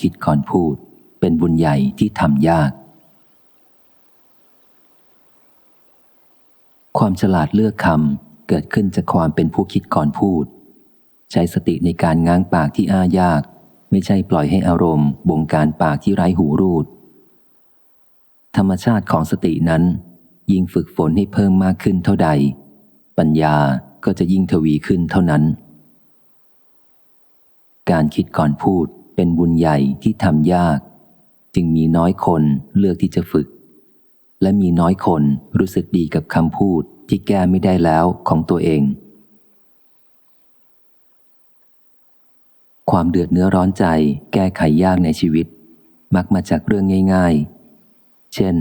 คิดก่อนพูด เป็นบุญใหญ่ที่ทำยาก ความฉลาดเลือกคำเกิดขึ้นจากความเป็นผู้คิดก่อนพูด ใช้สติในการง้างปากที่อ้ายาก ไม่ใช่ปล่อยให้อารมณ์บงการปากที่ไร้หูรูด ธรรมชาติของสตินั้น ยิ่งฝึกฝนให้เพิ่มมากขึ้นเท่าใด ปัญญาก็จะยิ่งทวีขึ้นเท่านั้นการคิดก่อนพูด เป็นบุญใหญ่ที่ทำยาก จึงมีน้อยคนเลือกที่จะฝึก และมีน้อยคนรู้สึกดีกับคำพูดที่แก้ไม่ได้แล้วของตัวเอง ความเดือดเนื้อร้อนใจแก้ไขยากในชีวิต มักมาจากเรื่องง่าย ๆ เช่น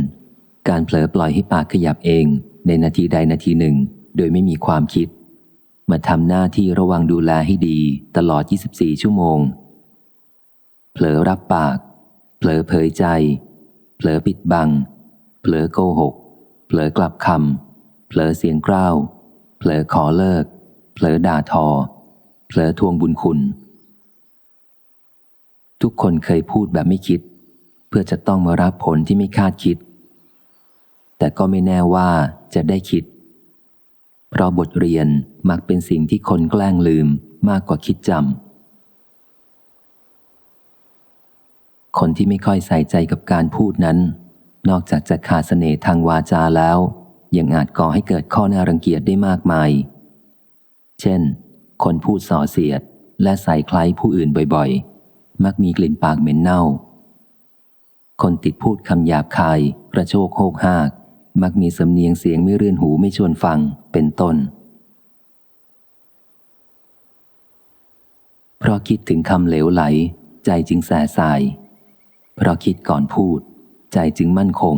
การเผลอปล่อยให้ปากขยับเองในนาทีใดนาทีหนึ่ง โดยไม่มีความคิด มาทำหน้าที่ระวังดูแลให้ดีตลอด 24 ชั่วโมง ผลอรับปาก เผลอเผยใจ เผลอปิดบัง เผลอโกหก เผลอกลับคำ เผลอเสียงกล้าว เผลอขอเลิก เผลอด่าทอ เผลอทวงบุญคุณ ทุกคนเคยพูดแบบไม่คิด เพื่อจะต้องมารับผลที่ไม่คาดคิด แต่ก็ไม่แน่ว่าจะได้คิด เพราะบทเรียนมักเป็นสิ่งที่คนแกล้งลืมมากกว่าคิดจำ คนที่ไม่ค่อยใส่ใจกับการพูดนั้น นอกจากจะขาดเสน่ห์ทางวาจาแล้ว ยังอาจก่อให้เกิดข้อน่ารังเกียจได้มากมาย เช่น คนพูดส่อเสียดและใส่คล้ายผู้อื่นบ่อยๆ มักมีกลิ่นปากเหม็นเน่า คนติดพูดคำหยาบคาย กระโชกโคกหาก มักมีสำเนียงเสียงไม่เรื่อนหูไม่ชวนฟัง เป็นต้น เพราะคิดถึงคำเหลวไหล ใจจึงแสสาย เพราะคิดก่อนพูด ใจจึงมั่นคง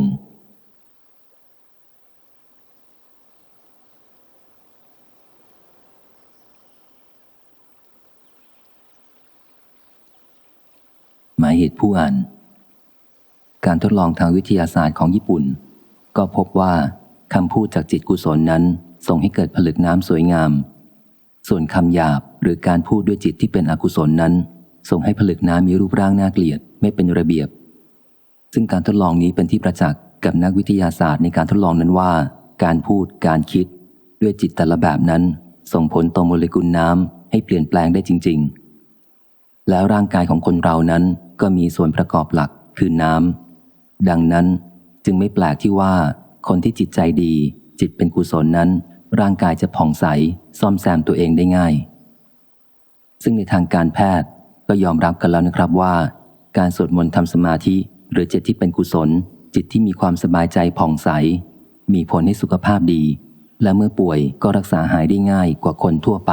หมายเหตุผู้อ่าน การทดลองทางวิทยาศาสตร์ของญี่ปุ่น ก็พบว่าคำพูดจากจิตกุศลนั้นส่งให้เกิดผลึกน้ำสวยงาม ส่วนคำหยาบหรือการพูดด้วยจิตที่เป็นอกุศลนั้น ส่งให้ผลึกน้ำมีรูปร่างน่าเกลียดไม่เป็นระเบียบ ซึ่งการทดลองนี้เป็นที่ประจักษ์กับนักวิทยาศาสตร์ในการทดลองนั้นว่า การพูดการคิด ด้วยจิตแต่ละแบบนั้น ส่งผลต่อโมเลกุลน้ำให้เปลี่ยนแปลงได้จริง ๆ แล้วร่างกายของคนเรานั้นก็มีส่วนประกอบหลักคือน้ำดังนั้นจึงไม่แปลกที่ว่า คนที่จิตใจดี จิตเป็นกุศลนั้น ร่างกายจะผ่องใสซ่อมแซมตัวเองได้ง่าย ซึ่งในทางการแพทย์ ก็ยอมรับกันแล้วนะครับว่า การสวดมนต์ทำสมาธิ หรือจิตที่เป็นกุศล จิตที่มีความสบายใจผ่องใส มีผลให้สุขภาพดี และเมื่อป่วยก็รักษาหายได้ง่ายกว่าคนทั่วไป